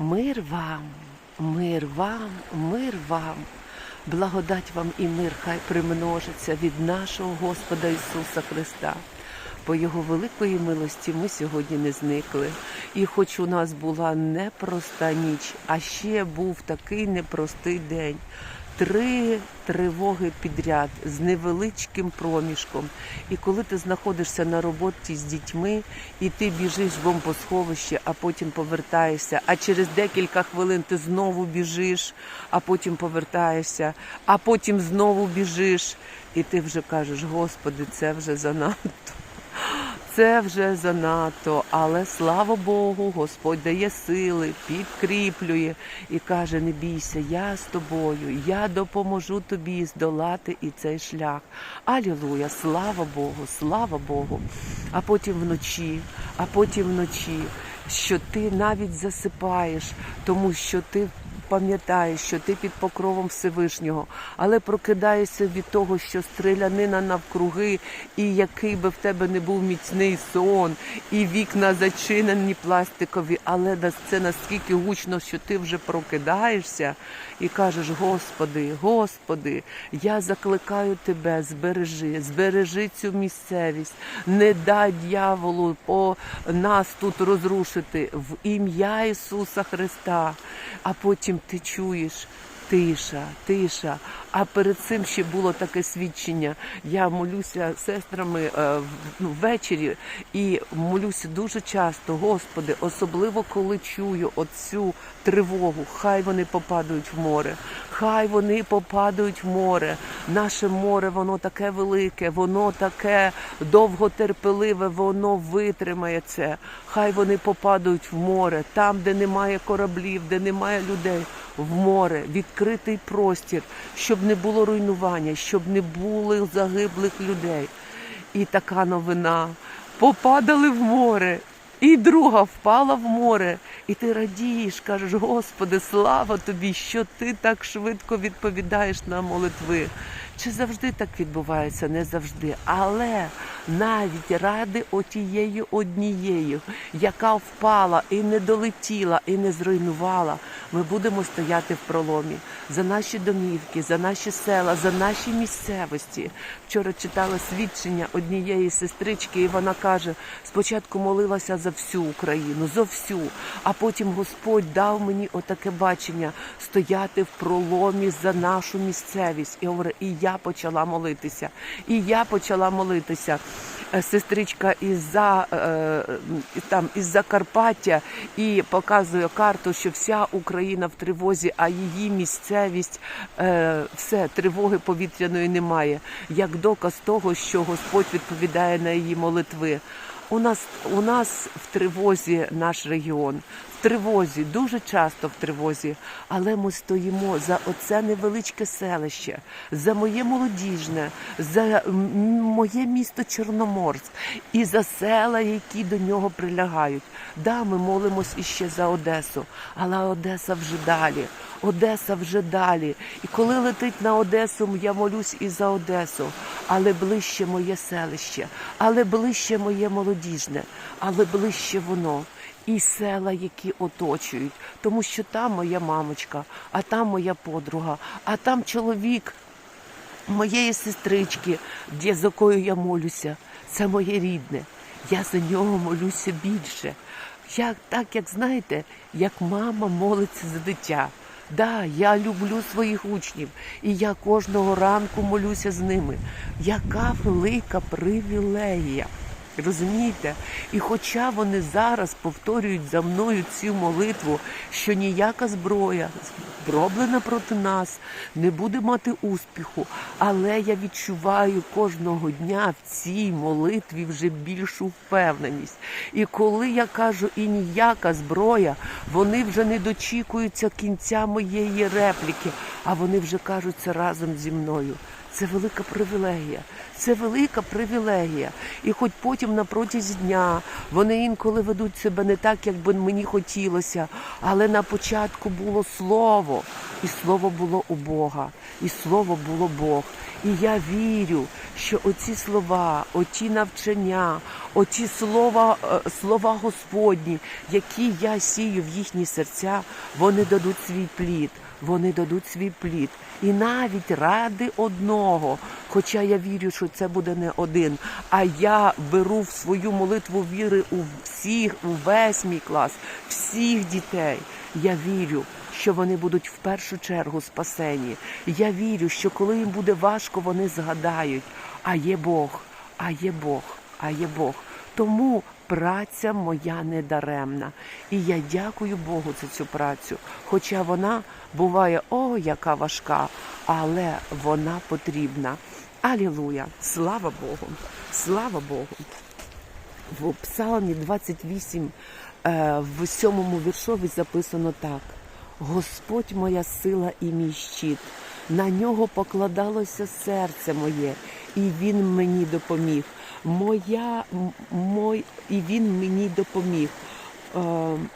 Мир вам, мир вам, мир вам. Благодать вам і мир хай примножиться від нашого Господа Ісуса Христа. По Його великої милості ми сьогодні не зникли. І хоч у нас була непроста ніч, а ще був такий непростий день. Три тривоги підряд з невеличким проміжком. І коли ти знаходишся на роботі з дітьми, і ти біжиш в бомбосховище, а потім повертаєшся, а через декілька хвилин ти знову біжиш, а потім повертаєшся, а потім знову біжиш, і ти вже кажеш, Господи, це вже занадто. Це вже занадто, але слава Богу, Господь дає сили, підкріплює і каже: не бійся, я з тобою, я допоможу тобі здолати і цей шлях. Алілуя, слава Богу, слава Богу. А потім вночі, а потім вночі, що ти навіть засипаєш, тому що ти пам'ятаєш, що ти під покровом Всевишнього, але прокидаєшся від того, що стрілянина навкруги, і який би в тебе не був міцний сон, і вікна зачинені пластикові, але це наскільки гучно, що ти вже прокидаєшся і кажеш: Господи, Господи, я закликаю тебе, збережи, збережи цю місцевість, не дай дьяволу по нас тут розрушити в ім'я Ісуса Христа. А потім ти чуєш. Тиша, тиша. А перед цим ще було таке свідчення. Я молюся сестрами е, ну, ввечері і молюся дуже часто, Господи, особливо коли чую оцю тривогу. Хай вони попадають в море. Хай вони попадають в море. Наше море, воно таке велике, воно таке довготерпеливе, воно витримає це. Хай вони попадають в море, там, де немає кораблів, де немає людей, в море, відкритий простір, щоб не було руйнування, щоб не було загиблих людей. І така новина. Попадали в море. І друга впала в море, і ти радієш, кажеш, Господи, слава тобі, що ти так швидко відповідаєш на молитви. Чи завжди так відбувається? Не завжди. Але навіть ради отієї однієї, яка впала і не долетіла, і не зруйнувала, ми будемо стояти в проломі за наші домівки, за наші села, за наші місцевості. Вчора читала свідчення однієї сестрички, і вона каже: спочатку молилася за всю Україну, за всю, а потім Господь дав мені отаке бачення стояти в проломі за нашу місцевість. І і я почала молитися, і я почала молитися. Е, Сестричка із-за е, там із Закарпаття і показує карту, що вся Україна в тривозі, а її місцевість е, все тривоги повітряної немає. Як доказ того, що Господь відповідає на її молитви. У нас у нас в тривозі наш регіон, в тривозі, дуже часто в тривозі, але ми стоїмо за оце невеличке селище, за моє молодіжне, за моє місто Чорноморськ і за села, які до нього прилягають. Да, ми молимось іще за Одесу, але Одеса вже далі. Одеса вже далі. І коли летить на Одесу, я молюсь і за Одесу, але ближче моє селище, але ближче моє молодіжне, але ближче воно. І села, які оточують, тому що там моя мамочка, а там моя подруга, а там чоловік моєї сестрички, де- за якою я молюся. Це моє рідне. Я за нього молюся більше. Я так, як знаєте, як мама молиться за дитя. Да, я люблю своїх учнів, і я кожного ранку молюся з ними. Яка велика привілегія. Розумієте? І хоча вони зараз повторюють за мною цю молитву, що ніяка зброя зроблена проти нас не буде мати успіху, але я відчуваю кожного дня в цій молитві вже більшу впевненість. І коли я кажу і ніяка зброя, вони вже не дочікуються кінця моєї репліки, а вони вже кажуть це разом зі мною. Це велика привілегія. Це велика привілегія. І хоч потім на протязі дня вони інколи ведуть себе не так, як би мені хотілося, але на початку було слово, і слово було у Бога, і слово було Бог. І я вірю, що оці слова, оті навчання, оті слова, е, слова Господні, які я сію в їхні серця, вони дадуть свій плід. Вони дадуть свій плід. І навіть ради одного, хоча я вірю, що це буде не один, а я беру в свою молитву віри у всіх, у весь мій клас, всіх дітей. Я вірю, що вони будуть в першу чергу спасені. Я вірю, що коли їм буде важко, вони згадають, а є Бог, а є Бог, а є Бог. Тому праця моя не даремна. І я дякую Богу за цю працю. Хоча вона буває, о, яка важка, але вона потрібна. Алілуя! Слава Богу! Слава Богу! В Псалмі 28, е, в сьомому віршові записано так: Господь моя сила і мій щит, на нього покладалося серце моє, і він мені допоміг. Моя, мой, і він мені допоміг. Е,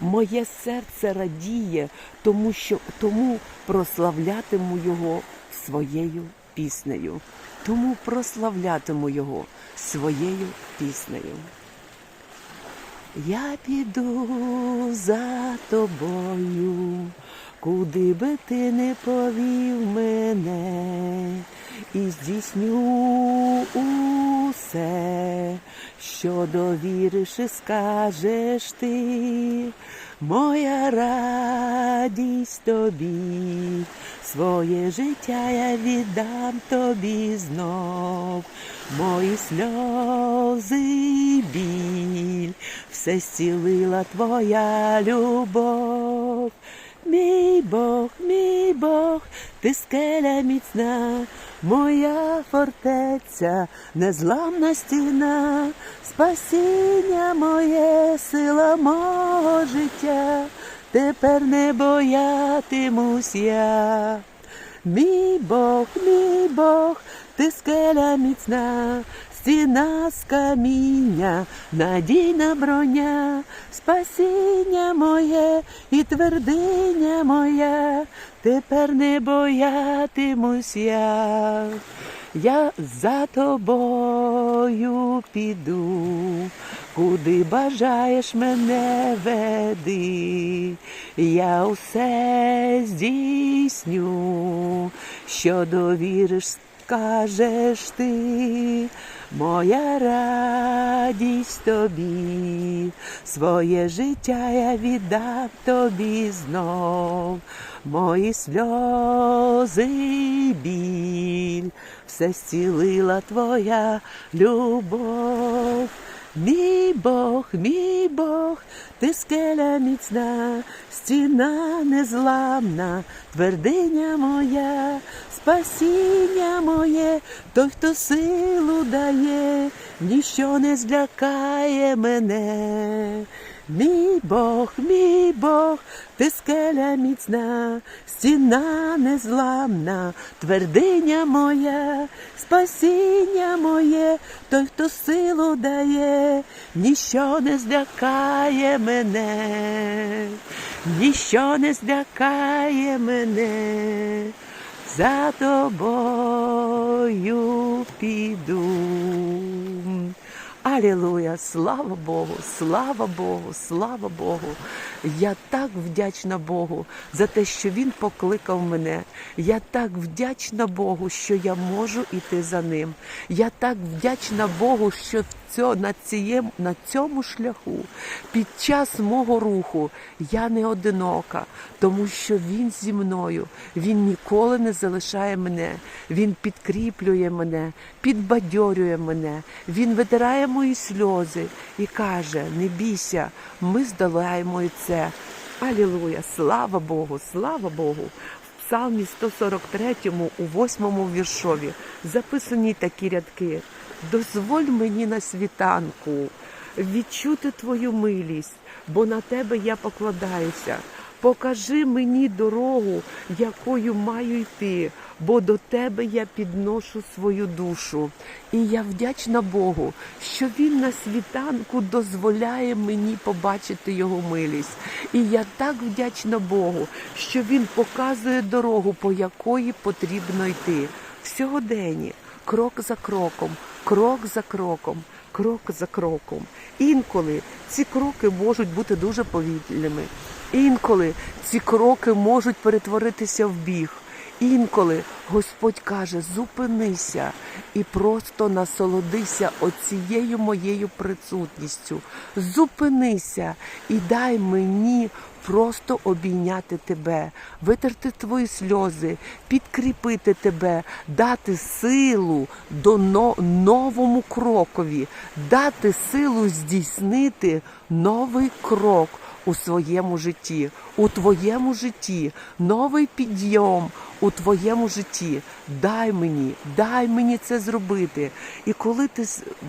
моє серце радіє, тому що тому прославлятиму його своєю піснею. Тому прославлятиму його своєю піснею. Я піду за тобою, куди би ти не повів мене, і здійсню усе, що довіриш і скажеш ти, моя радість тобі, своє життя я віддам тобі знов, мої сльози біль, все зцілила твоя любов. Мій Бог, мій Бог, ти скеля міцна, моя фортеця, незламна стіна, спасіння моє, сила мого життя, тепер не боятимусь я. Мій Бог, мій Бог, ти скеля міцна, стіна з каміння, надійна броня, спасіння моє і твердиня моя, тепер не боятимусь я. Я за тобою піду, куди бажаєш мене веди, я усе здійсню, що довіриш, скажеш ти, моя радість тобі, своє життя я віддам тобі знов, мої сльози біль, все зцілила твоя любов. Мій Бог, мій Бог, ти скеля міцна, стіна незламна, твердиня моя, спасіння моє, той, хто силу дає, ніщо не злякає мене. Мій Бог, мій Бог, ти скеля міцна, стіна незламна, твердиня моя, спасіння моє, той, хто силу дає, ніщо не злякає мене, ніщо не злякає мене, за тобою піду. Алілуя, слава Богу, слава Богу, слава Богу. Я так вдячна Богу за те, що Він покликав мене. Я так вдячна Богу, що я можу іти за ним. Я так вдячна Богу, що в цьо, на, цієму, на цьому шляху під час мого руху я не одинока, тому що Він зі мною. Він ніколи не залишає мене. Він підкріплює мене, підбадьорює мене. Він витирає мої сльози і каже: не бійся, ми здолаємо і це. Алілуя! Слава Богу, слава Богу! В Псалмі 143, у 8 віршові записані такі рядки. Дозволь мені на світанку відчути твою милість, бо на тебе я покладаюся. Покажи мені дорогу, якою маю йти, бо до тебе я підношу свою душу. І я вдячна Богу, що Він на світанку дозволяє мені побачити його милість. І я так вдячна Богу, що Він показує дорогу, по якої потрібно йти. сьогоденні, крок за кроком, крок за кроком, крок за кроком. Інколи ці кроки можуть бути дуже повільними. Інколи ці кроки можуть перетворитися в біг. Інколи Господь каже: зупинися і просто насолодися оцією моєю присутністю. Зупинися і дай мені просто обійняти тебе, витерти твої сльози, підкріпити тебе, дати силу до новому крокові, дати силу здійснити новий крок у своєму житті, у твоєму житті, новий підйом у твоєму житті. Дай мені, дай мені це зробити. І коли ти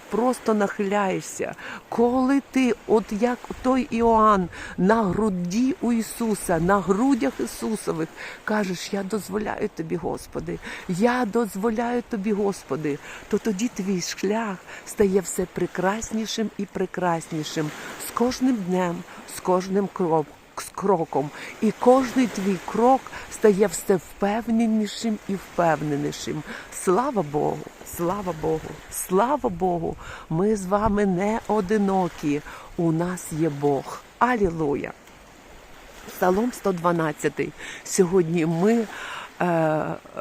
просто нахиляєшся, коли ти, от як той Іоанн, на груді у Ісуса, на грудях Ісусових, кажеш, я дозволяю тобі, Господи, я дозволяю тобі, Господи, то тоді твій шлях стає все прекраснішим і прекраснішим кожним днем, з кожним кроком. З кроком, і кожний твій крок стає все впевненішим і впевненішим. Слава Богу, слава Богу, слава Богу! Ми з вами не одинокі. У нас є Бог. Алілуя! Псалом 112. Сьогодні ми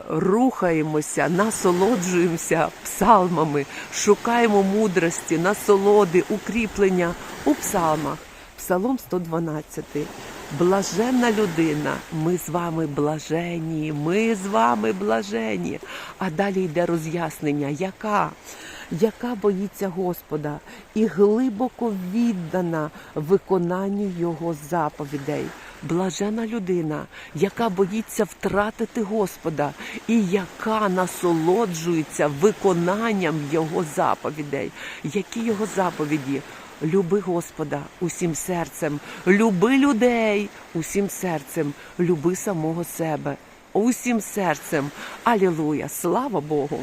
рухаємося, насолоджуємося псалмами, шукаємо мудрості, насолоди, укріплення у псалмах. Псалом 112. Блаженна людина, ми з вами блажені, ми з вами блажені. А далі йде роз'яснення, яка? Яка боїться Господа і глибоко віддана виконанню Його заповідей. Блажена людина, яка боїться втратити Господа і яка насолоджується виконанням Його заповідей. Які його заповіді? Люби Господа усім серцем, люби людей усім серцем, люби самого себе усім серцем. Алілуя! Слава Богу!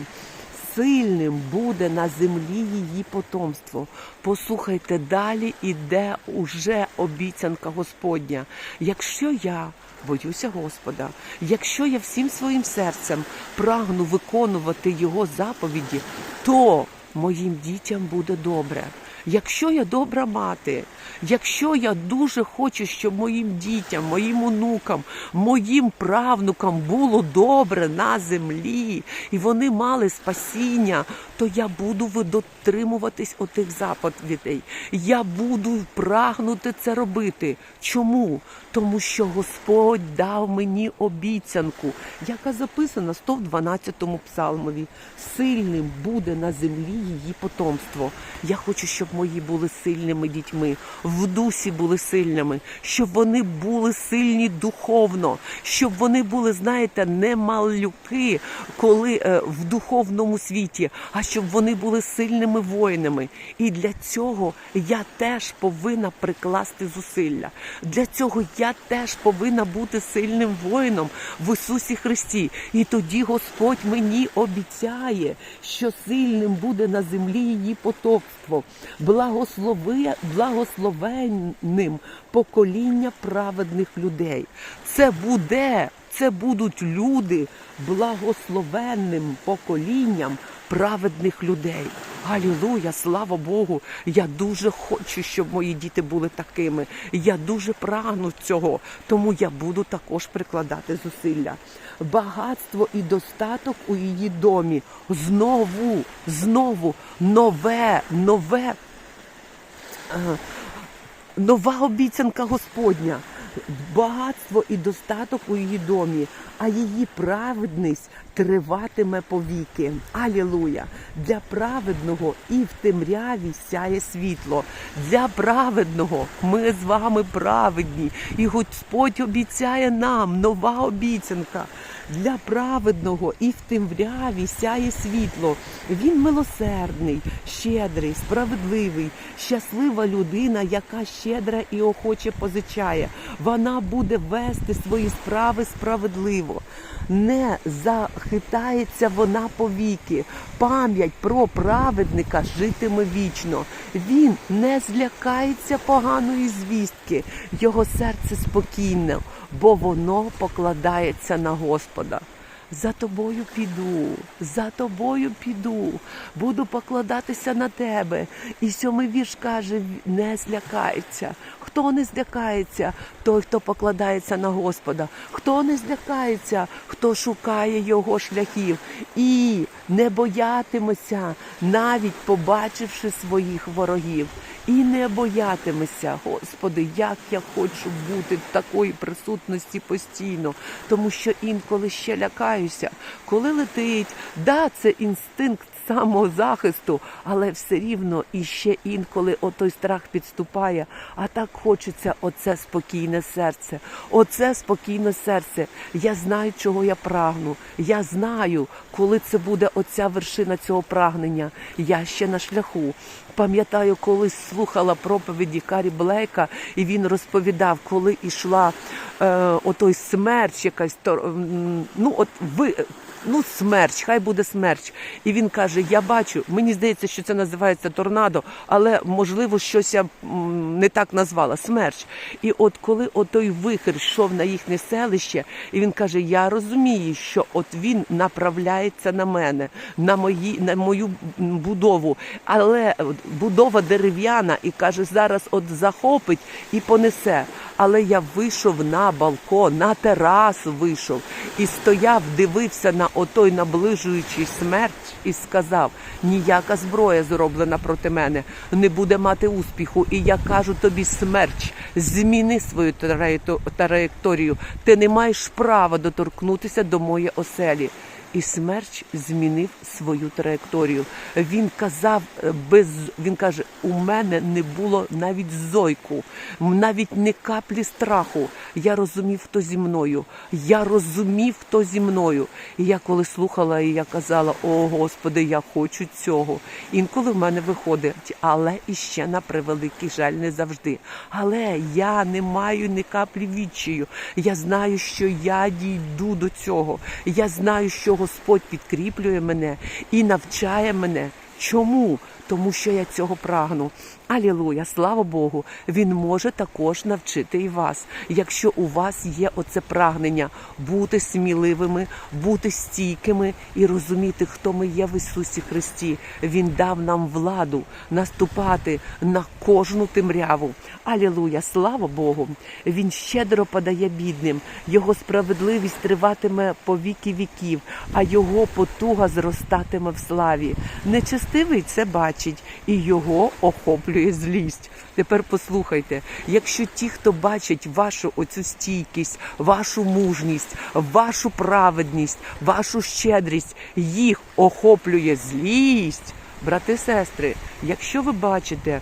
Сильним буде на землі її потомство. Послухайте, далі іде уже обіцянка Господня. Якщо я боюся Господа, якщо я всім своїм серцем прагну виконувати Його заповіді, то моїм дітям буде добре. Якщо я добра мати, якщо я дуже хочу, щоб моїм дітям, моїм онукам, моїм правнукам було добре на землі, і вони мали спасіння, то я буду дотримуватись отих заповідей. Я буду прагнути це робити. Чому? Тому що Господь дав мені обіцянку, яка записана в 112-му псалмові. Сильним буде на землі її потомство. Я хочу, щоб мої були сильними дітьми, в дусі були сильними, щоб вони були сильні духовно, щоб вони були, знаєте, не малюки, коли е, в духовному світі, а щоб вони були сильними воїнами. І для цього я теж повинна прикласти зусилля. Для цього я теж повинна бути сильним воїном в Ісусі Христі. І тоді Господь мені обіцяє, що сильним буде на землі її потомство. Благословенним покоління праведних людей. Це буде, це будуть люди благословенним поколінням праведних людей. Алілуя, слава Богу! Я дуже хочу, щоб мої діти були такими. Я дуже прагну цього, тому я буду також прикладати зусилля. Багатство і достаток у її домі. Знову, знову нове, нове. Нова обіцянка Господня, багатство і достаток у її домі, а її праведність триватиме повіки. Алілуя! Для праведного і в темряві сяє світло. Для праведного ми з вами праведні, і Господь обіцяє нам нова обіцянка. Для праведного і в темряві сяє світло. Він милосердний, щедрий, справедливий, щаслива людина, яка щедра і охоче позичає. Вона буде вести свої справи справедливо. Не захитається вона повіки. Пам'ять про праведника житиме вічно. Він не злякається поганої звістки. Його серце спокійне, бо воно покладається на Господа. За тобою піду, за тобою піду, буду покладатися на тебе. І сьомий вірш каже: не злякається. Хто не злякається, той, хто покладається на Господа. Хто не злякається, хто шукає його шляхів. І не боятиметься, навіть побачивши своїх ворогів. І не боятимеся, Господи, як я хочу бути в такої присутності постійно, тому що інколи ще лякаюся, коли летить, да, це інстинкт самозахисту, але все рівно і ще інколи отой страх підступає. А так хочеться оце спокійне серце. Оце спокійне серце. Я знаю, чого я прагну. Я знаю, коли це буде оця вершина цього прагнення. Я ще на шляху. Пам'ятаю, колись слухала проповіді Карі Блейка, і він розповідав, коли йшла е, отой смерч, якась ну от ви. Ну, смерч, хай буде смерч. І він каже: Я бачу, мені здається, що це називається торнадо, але можливо щось я не так назвала. Смерч. І от коли отой вихир йшов на їхнє селище, і він каже: Я розумію, що от він направляється на мене, на мої на мою будову, але будова дерев'яна, і каже, зараз от захопить і понесе. Але я вийшов на балкон, на терасу вийшов і стояв, дивився на отой наближуючий смерть і сказав: ніяка зброя зроблена проти мене не буде мати успіху. І я кажу тобі, смерч, зміни свою траєкторію. Ти не маєш права доторкнутися до моєї оселі. І смерч змінив свою траєкторію. Він казав е, без він каже: у мене не було навіть зойку, навіть не каплі страху. Я розумів, хто зі мною. Я розумів, хто зі мною. І я коли слухала, і я казала: О Господи, я хочу цього. Інколи в мене виходить, але іще на превеликий жаль не завжди. Але я не маю ні каплі відчаю. Я знаю, що я дійду до цього. Я знаю, що Господь підкріплює мене і навчає мене. Чому? Тому що я цього прагну. Алілуя, слава Богу, Він може також навчити і вас, якщо у вас є оце прагнення бути сміливими, бути стійкими і розуміти, хто ми є в Ісусі Христі. Він дав нам владу наступати на кожну темряву. Алілуя, слава Богу! Він щедро подає бідним, його справедливість триватиме по віки віків, а його потуга зростатиме в славі. Нечестивий це бачить, і його охоплює злість. Тепер послухайте, якщо ті, хто бачить вашу оцю стійкість, вашу мужність, вашу праведність, вашу щедрість, їх охоплює злість. Брати, сестри, якщо ви бачите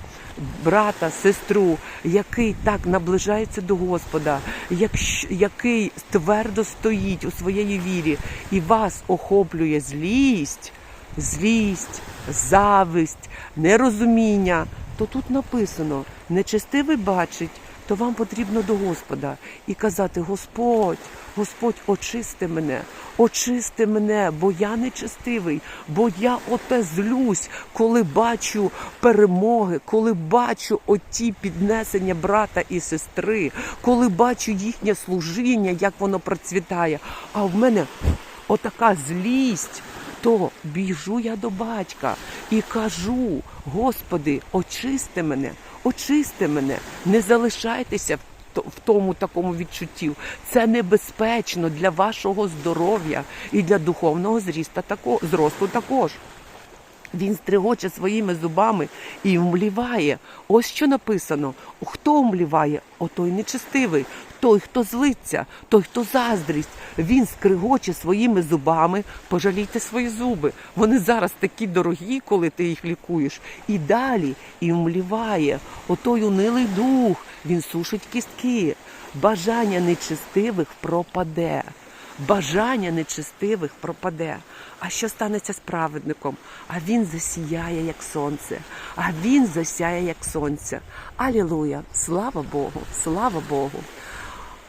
брата, сестру, який так наближається до Господа, якщ- який твердо стоїть у своєї вірі, і вас охоплює злість, злість, зависть, нерозуміння, то тут написано: нечестивий бачить, то вам потрібно до Господа і казати: Господь, Господь, очисти мене, очисти мене, бо я нечестивий, бо я оте злюсь, коли бачу перемоги, коли бачу оті піднесення брата і сестри, коли бачу їхнє служіння, як воно процвітає. А в мене отака злість. То біжу я до батька і кажу: Господи, очисти мене, очисти мене, не залишайтеся в в тому такому відчутті. Це небезпечно для вашого здоров'я і для духовного зріста тако, зросту також. Він стригоче своїми зубами і вмліває. Ось що написано: хто вмліває? Отой нечестивий, той, хто злиться, той, хто заздрість. Він скригоче своїми зубами. Пожалійте свої зуби. Вони зараз такі дорогі, коли ти їх лікуєш. І далі і вмліває. Отой унилий дух. Він сушить кістки. Бажання нечестивих пропаде бажання нечестивих пропаде. А що станеться з праведником? А він засіяє, як сонце, а він засяє, як сонце. Алілуя! Слава Богу! Слава Богу!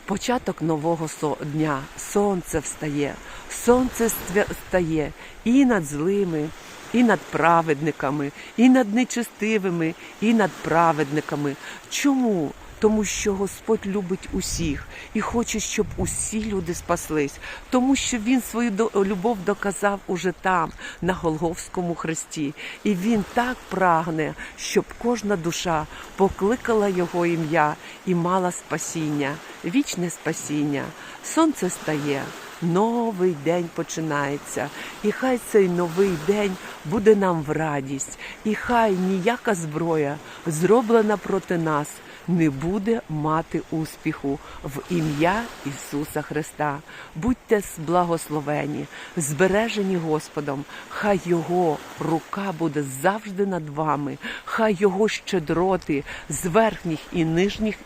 Початок нового дня. Сонце встає, сонце встає і над злими, і над праведниками, і над нечестивими, і над праведниками. Чому? тому що Господь любить усіх і хоче, щоб усі люди спаслись, тому що Він свою любов доказав уже там, на Голговському хресті. І Він так прагне, щоб кожна душа покликала Його ім'я і мала спасіння, вічне спасіння. Сонце стає. Новий день починається, і хай цей новий день буде нам в радість, і хай ніяка зброя, зроблена проти нас, не буде мати успіху в ім'я Ісуса Христа. Будьте благословені, збережені Господом, хай Його рука буде завжди над вами, хай Його щедроти з верхніх і нижніх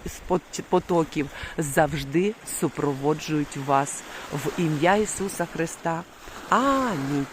потоків завжди супроводжують вас в ім'я Ісуса Христа. Амінь.